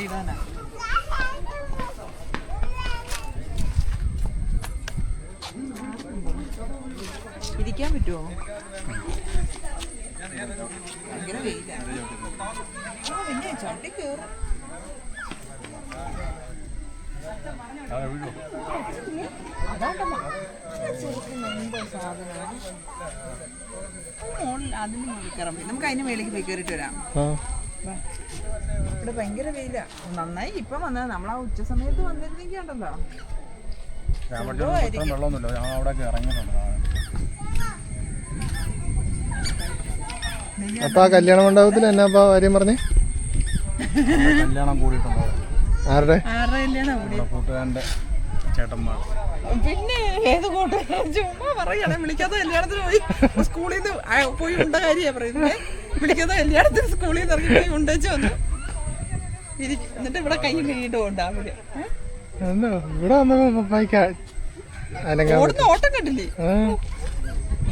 കൊണ്ട് തള്ളിയിടാനാ ഇരിക്കാൻ പറ്റുമോ ഭയങ്കര വെയിലാ. ആ പിന്നെ ചട്ടി കയറും അതിന് നമുക്ക് അതിന് മേലേക്ക് പോയി കയറിയിട്ട് വരാം. ഇവിടെ ഭയങ്കര വെയിലാ. നന്നായി ഇപ്പൊ വന്നത്. നമ്മൾ ആ ഉച്ച സമയത്ത് വന്നിരുന്നെങ്കിൽ ഉണ്ടല്ലോ വെള്ളമൊന്നുമില്ല. അവിടെ ഇറങ്ങിയിട്ടുണ്ട് അപ്പൊ ആ കല്യാണ മണ്ഡപത്തിൽ എന്നാ അപ്പൊ കാര്യം പറഞ്ഞേ? കല്യാണം കൂടിയിട്ടുണ്ടോ. ആരുടെ? ചേട്ടന്മാർ പിന്നെ ഏത് കൂട്ട് ചുമ്മാ പറയണേ വിളിക്കാത്ത കല്യാണത്തിന് പോയി. സ്കൂളിൽ നിന്ന് പോയി ഉണ്ട കാര്യ പറയുന്നത്. വിളിക്കാത്ത കല്യാണത്തിന് സ്കൂളിൽ നിന്ന് ഇറങ്ങി പോയി ഉണ്ടേച്ച് വന്നു. എന്നിട്ട് ഇവിടെ കൈ കഴിയിട്ട് പോണ്ടാവില്ല എന്നാ ഇവിടെ ഓടുന്ന ഓട്ടം കണ്ടില്ലേ?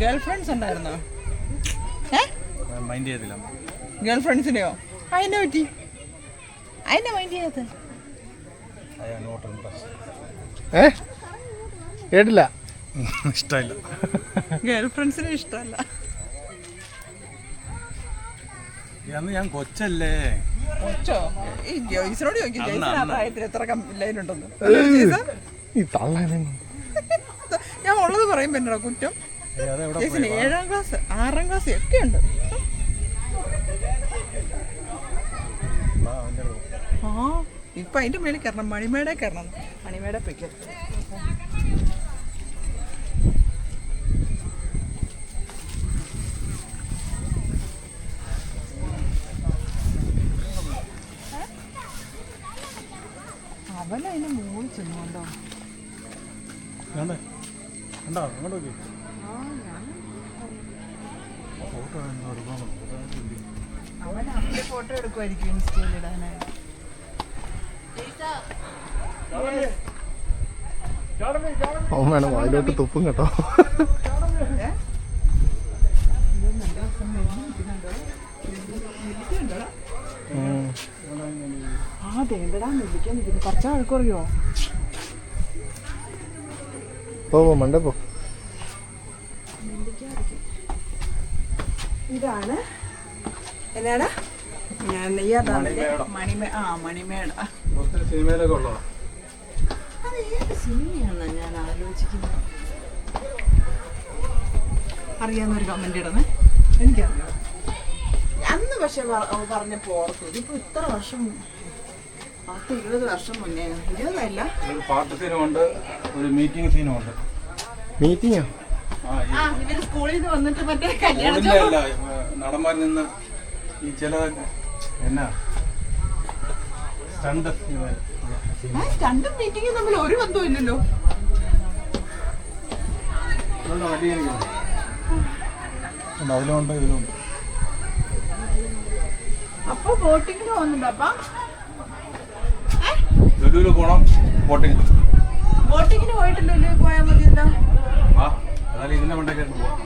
ഗേൾ ഫ്രണ്ട്സ് ഉണ്ടായിരുന്നോ? മൈൻഡ് ചെയ്തില്ല. ഗേൾ ഫ്രണ്ട്സിനെയോ അതിനെ പറ്റി അതിനെ മൈൻഡ് ചെയ്യാത്ത അയ്യാ നോട്ട് ഇൻട്രസ്റ്റ് ഏ? കേട്ടില്ല. ഇഷ്ടമില്ല. ഗേൾ ഫ്രണ്ട്സിനെ ഇഷ്ടമല്ല ഞാൻ കൊച്ചല്ലേ? കൊച്ചോ ഈ ജോയിസിനോട് ചോദിക്കും ജോയിസിന് ആ പ്രായത്തിൽ എത്ര ലൈൻ ഉണ്ടെന്ന് ഈ തള്ളാനെ. ഞാൻ ഉള്ളത് പറയും പറ്റോ കുറ്റം. ജോയിസിന് ഏഴാം ക്ലാസ് ആറാം ക്ലാസ് ഒക്കെ ഉണ്ട്. ആ, ഇപ്പൊ അതിന്റെ മേളിൽ കയറണം മണിമേടെ കയറണം. മണിമേടെ പൊയ്ക്കോ അവൻ അതിന്റെ മുകളിൽ വേണ്ടേ? കണ്ടോ? അങ്ങോട്ട് നോക്കി. ഫോട്ടോ അവൻ ഫോട്ടോ എടുക്കുമായിരിക്കും ഇൻസ്റ്റയിൽ ഇടാനായിട്ട്. അവൻ വേണം അതിലോട്ട് തുപ്പും കേട്ടോ ഏ? ഉം. ആ തേണ്ടടാ നെല്ലിക്കാൻ നിൽക്കുന്നു പച്ച വഴക്കുറിയോ പോ പോ മണ്ട പോ. ഇതാണ്. നെയ്യാതാണ് മണിമേ ആ മണിമേട സിനിമയിലൊക്കെ ഉള്ളതാ. അത് ഏത് സിനിമയാണ് ഞാൻ ആലോചിക്കുന്നത്? അറിയാവുന്ന ഒരു കമന്റ് ഇടണേ. എനിക്കറിയാം. അന്ന് പക്ഷെ പറഞ്ഞ പറഞ്ഞപ്പോ ഓർത്തു. ഇതിപ്പോ ഇത്ര വർഷം പത്ത് ഇരുപത് വർഷം മുന്നേ. ഇരുപതല്ല? ഒരു പാട്ട് സീനുമുണ്ട് ഒരു മീറ്റിംഗ് സീനുമുണ്ട് മീറ്റിംഗോ? ആ ഇവർ സ്കൂളിൽ നിന്ന് വന്നിട്ട് മറ്റേ കല്യാണം ഓടിന്റെ അല്ല നടന്മാരിൽ നിന്ന് ഈ ചില എന്നാ? സ്റ്റണ്ട് രണ്ടും മീറ്റിംഗും തമ്മിൽ ഒരു അതിലുണ്ട് ഇതിലുണ്ട്. അപ്പൊ ബോട്ടിങ്ങിന് പോകുന്നുണ്ടോ അപ്പ? ലുലുവിൽ പോണം ബോട്ടിങ്. ബോട്ടിങ്ങിന് പോയിട്ട് ലുലുവിൽ പോയാൽ മതിയല്ലോ. ആ ഇതിന്റെ പോവാം.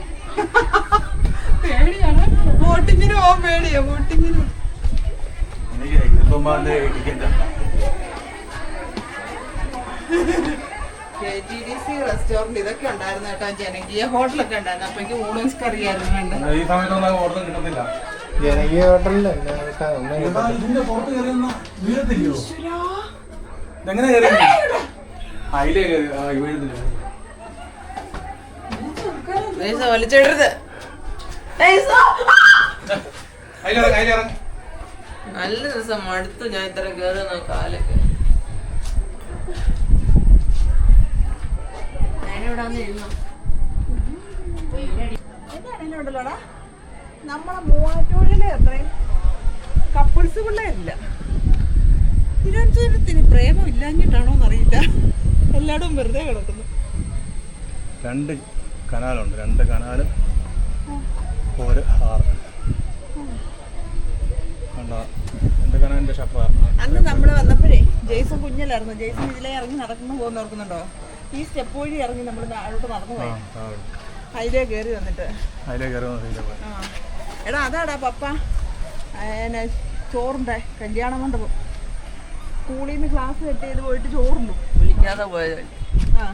പേടിയാണ്. ബോട്ടിങ്ങിന് പോകാൻ പേടിയാ ബോട്ടിങ്ങിന്. എനിക്ക് ഇരുപത്തൊമ്പതിന്റെ ticket K T D C restaurant ഇതൊക്കെ ഉണ്ടായിരുന്നു കേട്ടോ ജനകീയ ഹോട്ടലൊക്കെ ഉണ്ടായിരുന്നു. അപ്പൊ എനിക്ക് ഊണൻസ് കറിയായിരുന്നു ഈ സമയത്തൊന്നും ഹോട്ടലും കിട്ടത്തില്ല ജനകീയ ഹോട്ടലിലല്ല? കേട്ടാ കയറി അതിലേ കയറി. വീഴുന്നില്ല വലിച്ചിടരുത്. അതിലിറങ്ങി നല്ല ദിവസം മടുത്തു ഞാൻ ഇത്ര കേറി കാലൊക്കെ. നമ്മളെ മൂവാറ്റൂരിലെ അത്രയും കപ്പിൾസ് പിള്ളേരില്ല. തിരുവനന്തപുരത്തിന് പ്രേമം ഇല്ലാഞ്ഞിട്ടാണോ എന്നറിയില്ല. എല്ലായിടവും വെറുതെ കിടക്കുന്നു. രണ്ട് കനാലുണ്ട്. രണ്ട് കനാലും ഒരു ആറ് കണ്ടോ? രണ്ട് കനാലിന്റെ ഷട്ടർ അന്ന് നമ്മൾ വന്നപ്പോഴേ ജെയ്സൺ കുഞ്ഞലായിരുന്നു. ജെയ്സൺ ഇതിലെ ഇറങ്ങി നടക്കുന്നു പോകുന്ന ഓർക്കുന്നുണ്ടോ? ഈ സ്റ്റെപ്പ് വഴി ഇറങ്ങി നമ്മൾ താഴോട്ട് നടന്നു പോയി. അതിലേ കയറി വന്നിട്ട്. അതിലേ കയറി എടാ അതാടാ പപ്പ. ചോറിന്റെ കല്യാണം മണ്ഡപം. സ്കൂളിൽ നിന്ന് ക്ലാസ് കട്ട് ചെയ്ത് പോയിട്ട് ചോറുന്നു വിളിക്കാതെ പോയത്. ആ.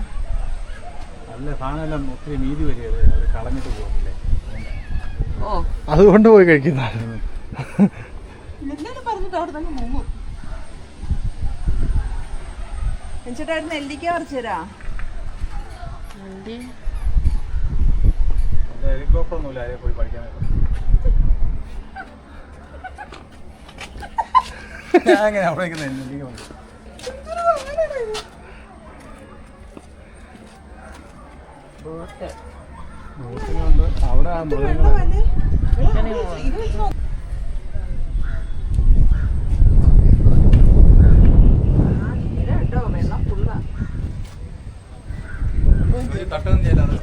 നല്ല സാധനമെല്ലാം ഒത്തിരി നീതി വരികയത് അത് കളഞ്ഞിട്ട് പോകില്ലേ ഓ. അതുകൊണ്ട് പോയി കഴിക്കുന്നതാണ് എന്തെങ്കിലും പറഞ്ഞിട്ട് അവിടെ തന്നെ മുങ്ങും. എന്നിട്ടായിരുന്നു നെല്ലിക്ക പറിച്ചു തരാ. ഹെലികോപ്റ്റർ ഒന്നുമില്ല പോയി പഠിക്കാനായിട്ട് അങ്ങനെ അവിടേക്ക് നിൽക്കുന്നത് അവിടെ ആ ഫുള്ളാ തട്ടൊന്നും ചെയ്യലാതെ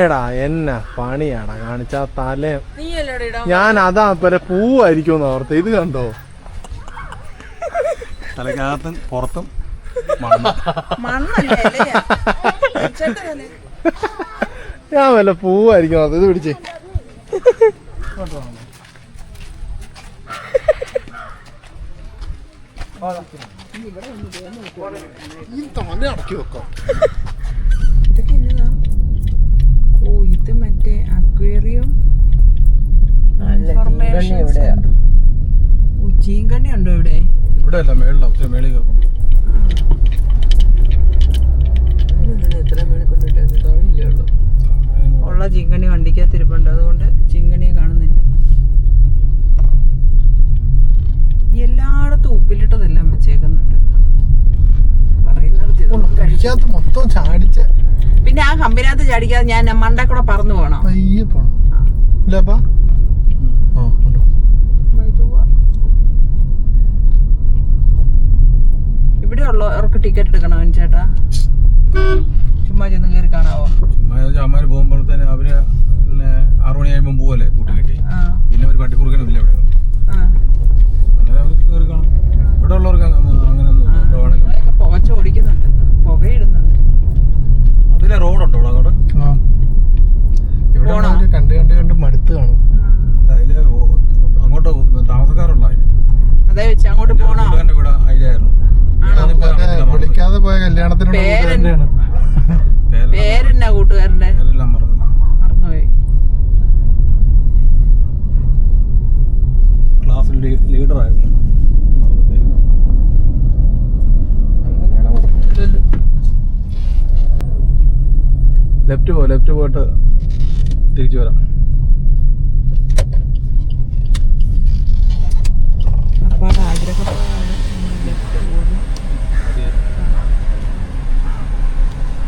എടാ എന്നാ പണിയാടാ കാണിച്ച തല ഞാൻ അതാ പോലെ പൂവായിരിക്കും ഓർത്ത്. ഇത് കണ്ടോ? തലക്കകത്തും പുറത്തും മണ്ണ് മണ്ണല്ലേ ഇലയാ. ചെറുതല്ലേ? ഞാൻ വല്ല പൂവായിരിക്കും ഓർത്ത്. ഇത് പിടിച്ചേ. ഈ തന്നെ അടക്കി വെക്കാം ഇതൊക്കെ എന്നതാ? ഇത് മറ്റേ അക്വേറിയം ചീങ്കണ്ണി ഉണ്ടോ ഇവിടെ? ഇവിടെ അല്ല ഒത്തിരി മേളിൽ കയറും. ഉള്ള. ചിങ്കണി വണ്ടിക്കകത്ത് ഇരിപ്പുണ്ട് അതുകൊണ്ട് ചിങ്കണിയെ കാണുന്നില്ല. എല്ലായിടത്തും ഉപ്പിലിട്ടതെല്ലാം വെച്ചേക്കുന്നുണ്ട്. പറയുന്നിടത്ത് കഴിക്കാത്ത മൊത്തം ചാടിച്ച പിന്നെ ആ കമ്പിനകത്ത് ചാടിക്കാതെ ഞാൻ മണ്ട കൂടെ പറന്നു പോകണം പയ്യെ പോണം. ഇല്ലപ്പാ. ഇവിടെ ഉള്ളവർക്ക് ടിക്കറ്റ് എടുക്കണോ ചേട്ടാ ചുമ്മാ ചെന്ന് കയറി കാണാവോ? ചുമ്മാ അമ്മമാര് പോകുമ്പോഴത്തേന് അവർ ആറു മണിയാകുമ്പോൾ പോവല്ലേ കൂട്ടി കെട്ടി പിന്നെ ഒരു വണ്ടിക്കുറുക്കനും ഇല്ല അവിടെ അവർ കയറി കാണും ഇവിടെ ഉള്ളവർക്ക് അങ്ങ- അങ്ങനെയൊന്നും ഇല്ല ഇവിടെ വേണമെങ്കിൽ നമ്മളെയൊക്കെ പുകച്ച് ഓടിക്കുന്നുണ്ട് പുകയിടുന്നുണ്ട് അതിലെ റോഡുണ്ടോ ഇവിടെ അങ്ങോട്ട് ആ ഇവിടെ പോണോ? ഉള്ളവര് കണ്ട് കണ്ട് കണ്ട് മടുത്ത് കാണും അതിലെ ഓ- അങ്ങോട്ട് താമസക്കാരുള്ള അതിൽ അതേ വെച്ച് അങ്ങോട്ട് പോണോ കൂട്ടുകാരന്റെ കൂടെ അതിലായിരുന്നു ഞാനിപ്പോ മറ്റേ കണ്ടിട്ടില്ല, മറന്നു. വിളിക്കാതെ പോയ കല്യാണത്തിനുള്ള പേര് തന്നെയാണ് പേരെല്ലാം- പേരെന്നാ കൂട്ടുകാരന്റെ പേരെല്ലാം മറന്നു. മറന്നുപോയി. ക്ലാസ്സിൽ ലീഡറായിരുന്നു. ലെഫ്റ്റ് പോ ലെഫ്റ്റ് പോയിട്ട് തിരിച്ചു വരാം അപ്പാടെ ആഗ്രഹപ്രകാരം ലെഫ്റ്റ് പോകുന്നു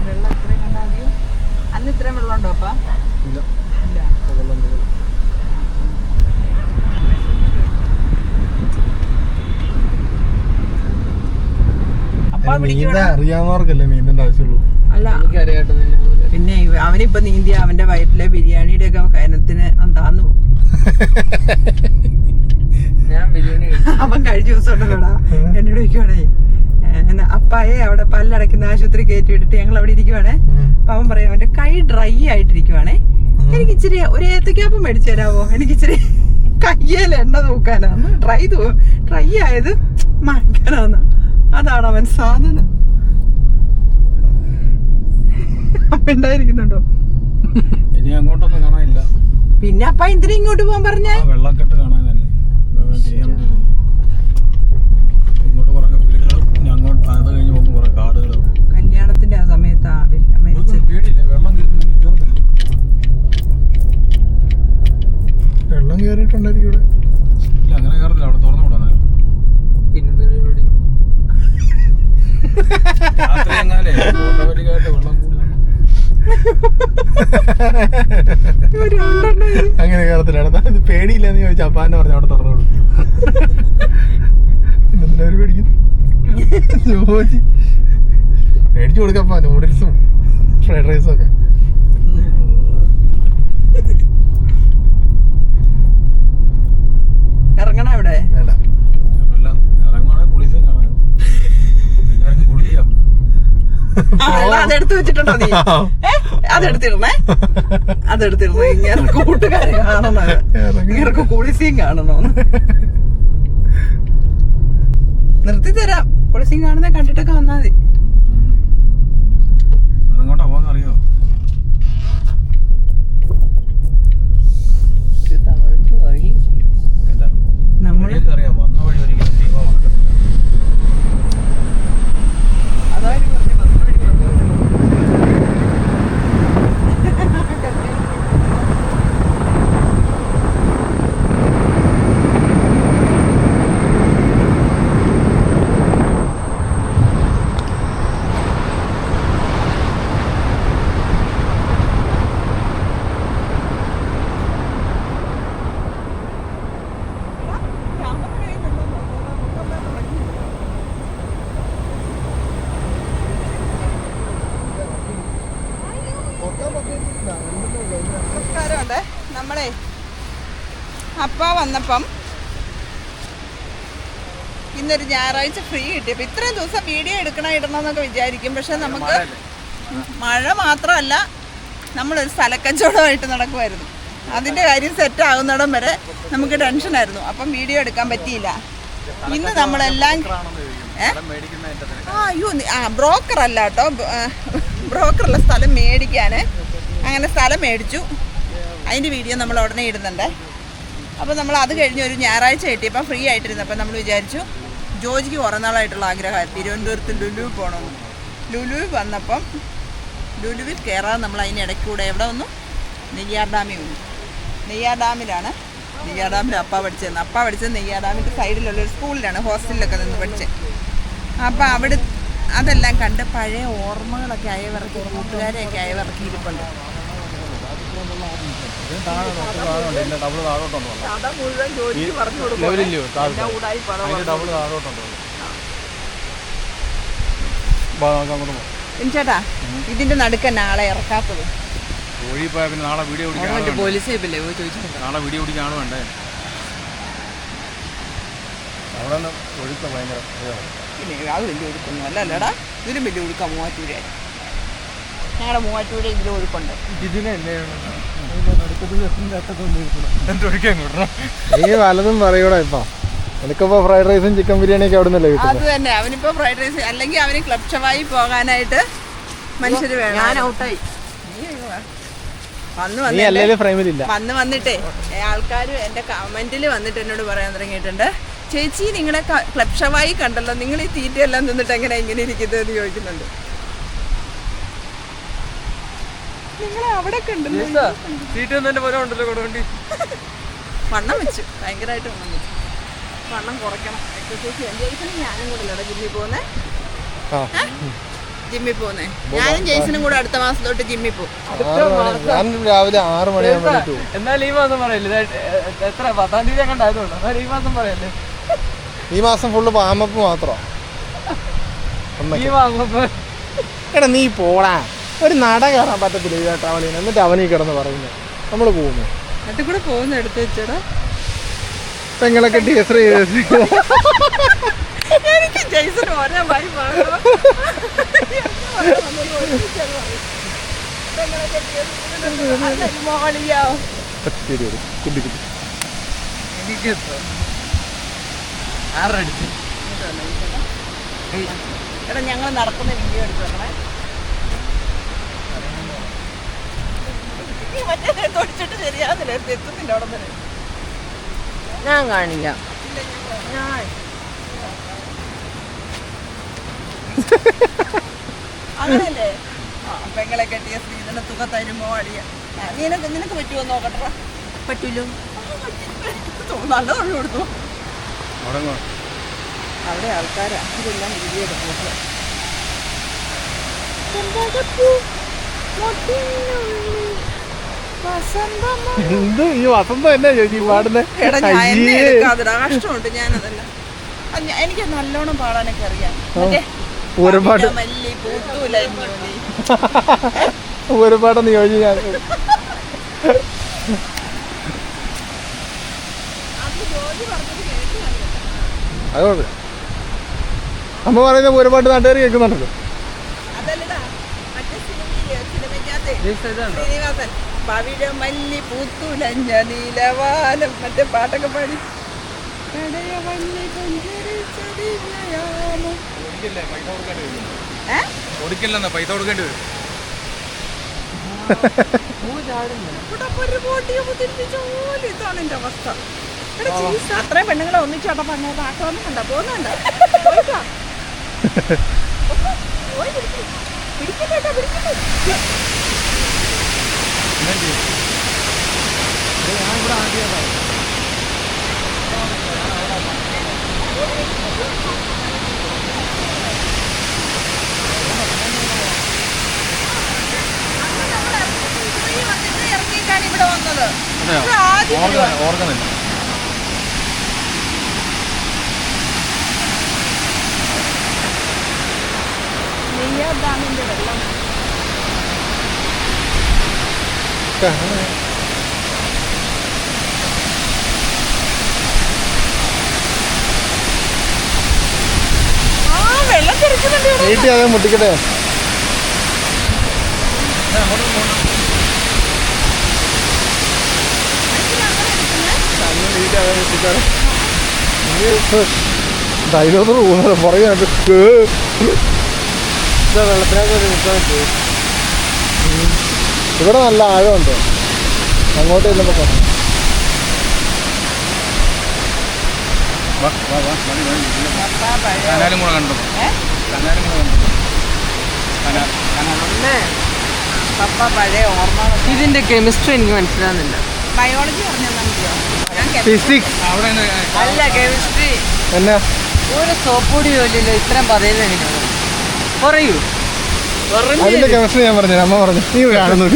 വെള്ളം ഇത്രയും കണ്ടാൽ മതിയോ അന്ന് ഇത്രയും വെള്ളം ഉണ്ടോ അപ്പ ഇല്ല ഇല്ല വെള്ളം വീഴും. അറിയാവുന്നവർക്കല്ലേ നീന്തേണ്ട ആവശ്യമുള്ളൂ. അല്ല പിന്നെ അവനിപ്പൊ നീന്തിയ അവന്റെ വയറ്റിലെ ബിരിയാണിയുടെ ഒക്കെ കയനത്തിന് താന്നു അവൻ കഴിഞ്ഞ ദിവസം ഉണ്ടല്ലോടാ എന്നോട് ചോദിക്കുവാണേ അപ്പായെ അവിടെ പല്ലടയ്ക്കുന്ന ആശുപത്രി കയറ്റി വിട്ടിട്ട് ഞങ്ങൾ അവിടെ ഇരിക്കുവാണേ അപ്പൊ അവൻ പറയാം അവന്റെ കൈ ഡ്രൈ ആയിട്ടിരിക്കുവാണേ. എനിക്ക് ഇച്ചിരി ഒരു ഏത്തക്കാപ്പം മേടിച്ചു തരാമോ എനിക്ക് ഇച്ചിരി കയ്യേൽ എണ്ണ തൂക്കാനാന്ന് ഡ്രൈ ഡ്രൈ ആയത് മായ്ക്കാനാന്ന് അതാണ് അവൻ സാധനം. ഉണ്ടായിരിക്കുന്നുണ്ടോ? ഇനി അങ്ങോട്ടൊന്നും കാണാനില്ല. പിന്നെ അപ്പ എന്തിനാ ഇങ്ങോട്ട് പോകാൻ പറഞ്ഞേ? വെള്ളക്കെട്ട് കാണാനല്ലേ. ഇങ്ങോട്ട് കുറെ വീടുകളും ഇനി അങ്ങോട്ട് അത് കഴിഞ്ഞ് പോകുമ്പോൾ കുറെ കാടുകളും. കല്യാണത്തിന്റെ ആ സമയത്താ മരിച്ചത്. പേടിയില്ല. വെള്ളം വെള്ളം കയറിയിട്ടുണ്ടായിരിക്കും ഇവിടെ. ഇല്ല അങ്ങനെ കയറില്ല അവിടെ ഓട്ടോമാറ്റിക്കായിട്ട് അങ്ങനെ കേറത്തില്ല ഇത് പേടിയില്ലെന്ന് ചോദിച്ചാൽ അപ്പാന്ന് പറഞ്ഞു അവിടെ തുറന്നോളൂ പേടിക്കും? ജോലി. മേടിച്ചു കൊടുക്കപ്പാ നൂഡിൽസും ഫ്രൈഡ് റൈസും ഒക്കെ. ഇറങ്ങണ ഇവിടെ? വേണ്ട. അതെടുത്ത് വെച്ചിട്ടുണ്ടോ നീ? അതെടുത്തിരുന്നേ? അതെടുത്തിരുന്നേ ഇങ്ങനെ കൂട്ടുകാരെ കാണണം ഇങ്ങനെ കുളിസിയും കാണണോന്ന് നിർത്തി തരാം. കുളിസിയും കാണുന്ന കണ്ടിട്ടൊക്കെ വന്നാ മതി അതെങ്ങോട്ടാ പോകുന്ന അറിയോ ഇത് തമിഴ് വഴി അല്ല നമ്മൾ വഴിയൊക്കെ അറിയാം വന്ന വഴി ഒരിക്കലും സീമ മറക്കരുത് അതായത് പറഞ്ഞത്, വന്ന വഴി പറഞ്ഞത്. നമസ്കാരമുണ്ട്. നമ്മളെ അപ്പ വന്നപ്പം ഇന്നൊരു ഞായറാഴ്ച ഫ്രീ കിട്ടിയപ്പോൾ ഇത്രയും ദിവസം വീഡിയോ എടുക്കണ ഇടണമെന്നൊക്കെ വിചാരിക്കും. പക്ഷെ നമുക്ക് മഴ മാത്രമല്ല നമ്മളൊരു സ്ഥലക്കച്ചവടമായിട്ട് നടക്കുമായിരുന്നു. അതിന്റെ കാര്യം സെറ്റ് ആകുന്നിടം വരെ നമുക്ക് ടെൻഷനായിരുന്നു അപ്പം വീഡിയോ എടുക്കാൻ പറ്റിയില്ല. ഇന്ന് നമ്മളെല്ലാം? ആ അയ്യോ ആ ബ്രോക്കർ അല്ല കേട്ടോ. ബ്രോക്കറുള്ള സ്ഥലം മേടിക്കാൻ അങ്ങനെ സ്ഥലം മേടിച്ചു. അതിന്റെ വീഡിയോ നമ്മൾ ഉടനെ ഇടുന്നുണ്ട്. അപ്പോൾ നമ്മൾ അത് കഴിഞ്ഞ് ഒരു ഞായറാഴ്ച കിട്ടിയപ്പോൾ ഫ്രീ ആയിട്ടിരുന്നപ്പോൾ നമ്മൾ വിചാരിച്ചു ജോജിക്ക് കുറേ ആഗ്രഹമായിരുന്നു തിരുവനന്തപുരത്ത് ലുലു പോകണമെന്ന്. ലുലുവിൽ വന്നപ്പം ലുലുവിൽ കയറാൻ നമ്മൾ അതിനിടയ്ക്ക് കൂടെ എവിടെ വന്നു നെയ്യാർ ഡാമിൽ വന്നു നെയ്യാർ ഡാമിലാണ്. നെയ്യാർ ഡാമിൽ അപ്പ പഠിച്ചത് അപ്പ പഠിച്ചത് നെയ്യാർ ഡാമിന്റെ സൈഡിലുള്ള ഒരു സ്കൂളിലാണ് ഹോസ്റ്റലിലൊക്കെ നിന്ന് പഠിച്ചത് അപ്പം അവിടെ അതെല്ലാം കണ്ട് പഴയ ഓർമ്മകളൊക്കെ അയവിറക്കി കൂട്ടുകാരെയൊക്കെ അയവിറക്കി ഇരിപ്പുണ്ട്. കഥ മുഴുവൻ ജോലിക്ക് പറഞ്ഞു പണം ചേട്ടാ ഇതിന്റെ നടുക്ക നാളെ ഇറക്കാത്തത്. കോഴി പോയാൽ പിന്നെ നാളെ വീഡിയോ പിടിക്കാൻ? പോലീസ് ഇല്ലേ ചോദിച്ചിട്ടുണ്ട്? നാളെ വീഡിയോ പിടിക്കാൻ ആൾ വേണ്ടേ? അവിടെ ഒഴുക്ക ഭയങ്കര. പിന്നെ അത് വലിയ ഒഴുക്കൊന്നും അല്ല അല്ലടാ ഇതിലും വലിയ ഒഴുക്കാ മൂവാറ്റൂരായി ഞങ്ങളുടെ മൂവാറ്റൂര് ഇതിൽ ഒഴുക്കുണ്ട് നീ വലതും പറയൂടാ ഇപ്പൊ. എനിക്കിപ്പോ ഫ്രൈഡ് റൈസും ചിക്കൻ ബിരിയാണിയൊക്കെ അവിടെ നിന്നല്ലേ അത് തന്നെ. അവനിപ്പോ ഫ്രൈഡ് റൈസ് അല്ലെങ്കിൽ അവന് ക്ലബ് ഷവായി പോകാനായിട്ട് മനുഷ്യര് വേണം. ഞാൻ ഔട്ടായി വന്ന് നീ വന്നേ ഫ്രെയിമിലില്ല വന്ന് വന്നിട്ടേ. ആൾക്കാർ എന്റെ കമന്റിൽ വന്നിട്ട് എന്നോട് പറയാൻ തുടങ്ങിയിട്ടുണ്ട്. ചേച്ചി നിങ്ങളെ ക- ക്ലബ് ഷവായി കണ്ടല്ലോ. നിങ്ങൾ ഈ തീറ്റയെല്ലാം തിന്നിട്ട് എങ്ങനെ ഇങ്ങനെ ഇരിക്കുന്നത് എന്ന് ചോദിക്കുന്നുണ്ട് നിങ്ങളെ അവിടെ കണ്ടല്ലോ സീറ്റ് തന്നെ പോലെ ഉണ്ടല്ലോ കൊടുവേണ്ടി. വണ്ണം വെച്ചു. ഭയങ്കരമായിട്ട് വണ്ണം വെച്ചു. വണ്ണം കുറയ്ക്കണം. എക്സസൈസ് ചെയ്യാൻ. ജെയ്സനും ഞാനും കൂടെ അല്ലേ ജിമ്മിൽ പോകുന്നേ? ആ. ജിമ്മിൽ പോകുന്നേ. ഞാനും ജെയ്സനും കൂടെ അടുത്ത മാസം തൊട്ട് ജിമ്മിൽ പോകും. രാവിലെ ആറ് മണിയാകുമ്പോൾ എന്നാൽ ഈ മാസം പറയല്ലേ? എത്ര? പത്താം തീയതി അങ്ങനെ ആയതുകൊണ്ട് എന്നാൽ ഈ മാസം പറയല്ലേ? ഈ മാസം ഫുള്ള് വാമപ്പ് മാത്രം. ഈ മാസം എടാ നീ പോടാ. ഒരു നട കയറാൻ പറ്റത്തില്ല ഈ ട്രാവൽ ചെയ്യുന്നത് എന്നിട്ട് അവനീ കിടന്ന് പറയുന്നത് നമ്മൾ പോകുന്നു. എന്നിട്ട് കൂടെ പോകുന്ന എടുത്ത് വെച്ചടാ. പെങ്ങളൊക്കെ ടീച്ചർ എനിക്ക് ജെയ്സൺ എടാ ഞങ്ങൾ നടക്കുന്ന വീഡിയോ എടുത്തു വെക്കണേ. ഈ മറ്റേ തൊടിച്ചിട്ട് ശരിയാകുന്നില്ല എത്തുന്നില്ല അവിടെ വരെ ഞാൻ കാണില്ല. ഞാൻ അങ്ങനല്ലേ? പെങ്ങളെ കെട്ടിയ സ്ത്രീധന തുക തരുമോ അടിയ? നിനക്ക് നിനക്ക് പറ്റുമോ നോക്കട്ടെ? പറ്റൂലോ? നല്ല തൊഴിൽ കൊടുത്തു. അവിടെ അവിടെ ആൾക്കാരാ. ഇതെല്ലാം വീഡിയോ എടുക്കുന്നത് എന്ത്? ഈ വസന്തം എന്നാ ചേച്ചി പാടുന്നേ. ഞാനതല്ല. അത് എനിക്ക് നല്ലോണം പാടാനൊക്കെ അറിയാം. മറ്റേ ഒരുപാട്. മല്ലി പൂത്തൂല ഇഞ്ഞോലി. ഒരുപാട് നിയോജി ഞാൻ. അത് കുഴപ്പമില്ല. അമ്മ പറയുന്ന ഒരുപാട് നാട്ടുകാർ കേൾക്കുന്നുണ്ടല്ലോ. അതല്ലടാ മറ്റേ സിനിമയിലെ സിനിമയ്ക്കകത്ത് ശ്രീനിവാസൻ. പവിഴ മല്ലി പൂത്തുലഞ്ഞ നീലവാലം മറ്റേ പാട്ടൊക്കെ പാടി. കടയവള്ളി? കൊടുക്കില്ലെന്നാ പൈസ കൊടുക്കേണ്ടി വരും. ഇതാണ് എന്റെ അവസ്ഥ. അത്രയും പെണ്ണുങ്ങളെ ഒന്നിച്ചോട്ടെ പറഞ്ഞത് ആക്രമണം കണ്ട പോകുന്നുണ്ട്? പിടിക്കട്ടെ പിടിക്കട്ടെ. ഈ വന്നിട്ട് ഇറങ്ങിയിട്ടാണ് ഇവിടെ വന്നത് ഇത് ആദ്യം ഓർക്കുന്നില്ല ഓർക്കുന്നില്ല നെയ്യാർ ഡാമിന്റെ വെള്ളം. ആ है. നീട്ടി അതേ മുട്ടിക്കട്ടെ. ഡൈനോസർ പോകുന്നത് പുറകെ കണ്ട് ഇവിടെ നല്ല ആഴമുണ്ട്. അങ്ങോട്ട് ചെല്ലുമ്പോൾ കാണാം. കനാലും കൂടെ കണ്ടു? കനാലും കൂടെ കണ്ടു? ഇതിന്റെ കെമിസ്ട്രി എനിക്ക് മനസ്സിലാകുന്നില്ല ബയോളജി ഫിസിക്സ്. അല്ല കെമിസ്ട്രി. എന്നാ? ഒരു സോപ്പൊടി ജോലിയിലോ ഇത്രയും പറയുന്നത് പറയൂ. അതിന്റെ കെമിസ്ട്രി ഞാൻ പറഞ്ഞു അമ്മ പറഞ്ഞു. നീ കാണുന്നു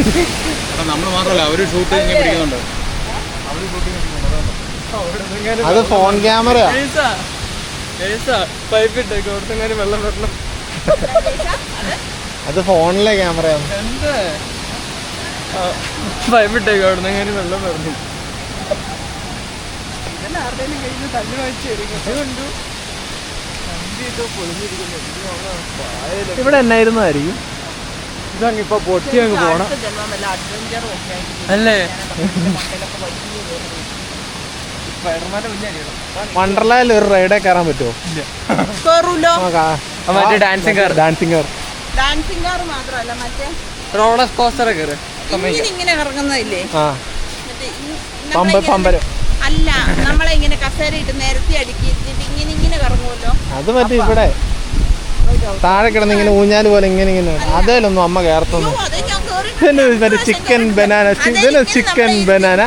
നമ്മൾ മാത്രമല്ല അവർ ഷൂട്ട് ഇങ്ങനെ പിടിക്കുന്നുണ്ട്. അത് ഫോൺ അവിടുത്തെ വെള്ളം വരണം അത് ഫോണിലെ ക്യാമറയാണ് അവിടുന്ന് എങ്ങനെ വെള്ളം പറഞ്ഞു ആരുടെയും തല്ലു വാങ്ങിച്ചു ഇവിടെ എന്നായിരുന്നായിരിക്കും? ഇതങ്ങ് ഇപ്പൊ പൊട്ടി അങ്ങ് പോണം. ആയിരിക്കും. അല്ലേ? വണ്ടർലായിൽ ഒരു റൈഡേ കയറാൻ പറ്റുമോ? മറ്റേ കാർ കാർ മാത്രമല്ല മറ്റേ റോളർ കോസ്റ്റർ കയറി ഇങ്ങനെ പമ്പ പമ്പരം. അല്ല നമ്മളെ ഇങ്ങനെ കസേര ഇട്ട് നിരത്തി അടുക്കി ഇങ്ങനെ ഇങ്ങനെ കറങ്ങുമല്ലോ? അത് മറ്റേ ഇവിടെ താഴെ കിടന്ന് ഇങ്ങനെ ഊഞ്ഞാൽ പോലെ ഇങ്ങനെ ഇങ്ങനെ അതേലൊന്നും അമ്മ കയർത്തുന്നു. മറ്റേ ചിക്കൻ ബനാന. അതെ, chicken banana.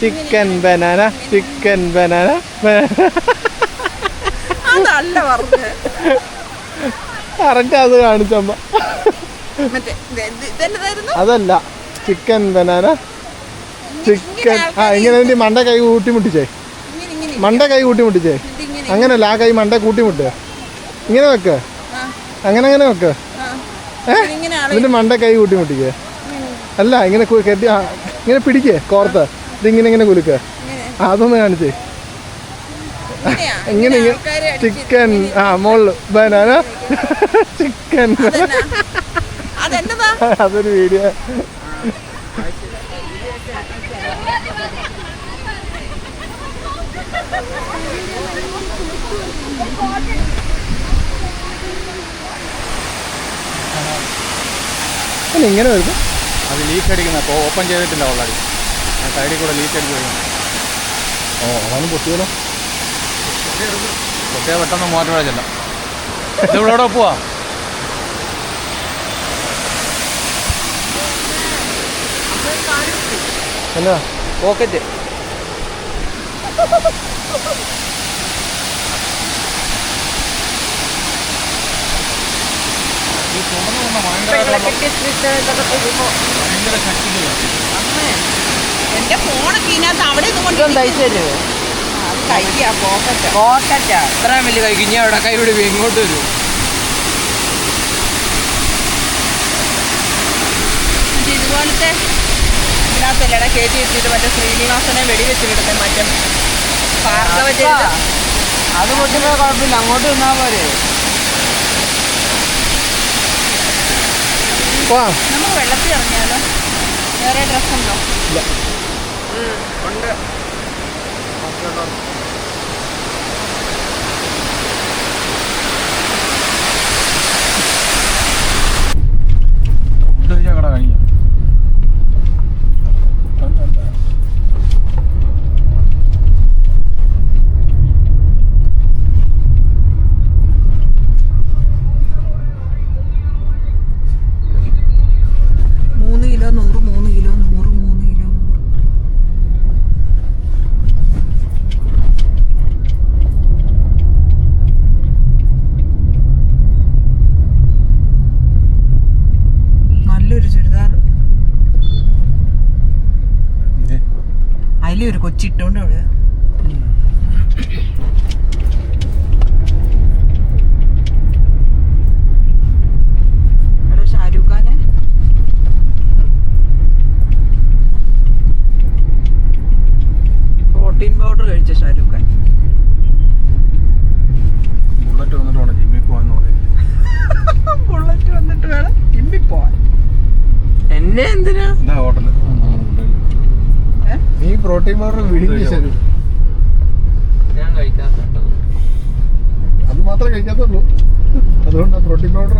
Chicken banana. Chicken banana. Correct അത് കാണിച്ചമ്മ. അതല്ല. Chicken banana. ചിക്കൻ. ആ ഇങ്ങനെ എന്റെ മണ്ട കൈ കൂട്ടി മുട്ടിച്ചേ ഇങ്ങനെ ഇങ്ങനെ. മണ്ട കൈ കൂട്ടി മുട്ടിച്ചേ ഇതിങ്ങനെ അങ്ങനല്ല ആ കൈ മണ്ട കൂട്ടി മുട്ടുക ഇങ്ങനെ വെക്ക്. ആ, അങ്ങനെ അങ്ങനെ വെക്ക. ഏ? എന്നിട്ട് മണ്ട കൈ കൂട്ടി മുട്ടിക്കേ അല്ല ഇങ്ങനെ കെട്ടി ആ, ഇങ്ങനെ പിടിക്കേ കോർത്ത്. ഇതിങ്ങനെ ഇങ്ങനെ കുലുക്ക്. അതൊന്ന് കാണിച്ചേ. ഇങ്ങനെ ചിക്കൻ. ആ മോൾ ബനാന. ചിക്കൻ. അതൊരു വീഡിയോ. അല്ല, ഇങ്ങനെ വരുന്നു. അത് ലീക്ക് അടിക്കുന്ന അപ്പോൾ ഓപ്പൺ ചെയ്തിട്ടില്ല ഓൾറെഡി സൈഡിൽ കൂടെ ലീക്ക് അടിച്ച് വരുന്നു. ഓ അതാണ് പൊട്ടിയല്ലോ പൊട്ടിയ പെട്ടെന്ന് മോട്ടർ വെച്ചല്ല ഇത് ഇവിടെ പോവാ. എന്നാ പോക്കറ്റ് തുറന്നു വന്ന ഭയങ്കര ഭയങ്കര ശക്തിയിലാണ് എന്റെ ഫോണൊക്കെ ഇതിനകത്ത് അവിടെ നിന്ന് കൊണ്ട് ഇതൊന്നും തയ്ച്ചു തരുമോ കഴിക്കാ പോക്കറ്റാ. കോട്ടറ്റാ ഇത്രയും വലിയ കൈക്ക് ഇനി അവിടെ കൈ വിടുവോ? ഇങ്ങോട്ട് വരും. മറ്റേ ഇതുപോലത്തെ ഇതിനകത്തല്ലട കയറ്റി വെച്ചിട്ട് മറ്റേ ശ്രീനിവാസനെ വെടിവെച്ച് വിടുന്നത് മറ്റേ ഭാർഗവ. അത് പൊട്ടുമ്പോ കുഴപ്പമില്ല. അങ്ങോട്ട് നിന്നാ പോരെ. പോവാം നമുക്ക് വെള്ളത്തിൽ ഇറങ്ങിയാലോ? വേറെ ഡ്രസ് ഉണ്ടോ? ഉണ്ട്. കൊച്ചിട്ടോണ്ട് അവിടെ പ്രോട്ടീൻ പൗഡർ കഴിച്ച ഷാരൂഖ് ഖാൻ? ബുള്ളറ്റ് വന്നിട്ട് വേണം ജിമ്മിൽ പോകാന്ന് ബുള്ളറ്റ് വന്നിട്ട് വേണം ജിമ്മിൽ പോവാൻ എന്നെ എന്തിനാ? എന്താ നീ പ്രോട്ടീൻ പൗഡർ വിഴുങ്ങി ഞാൻ അത് മാത്രമേ കഴിക്കാത്തുള്ളൂ. അതുകൊണ്ടാണ് പ്രോട്ടീൻ പൗഡർ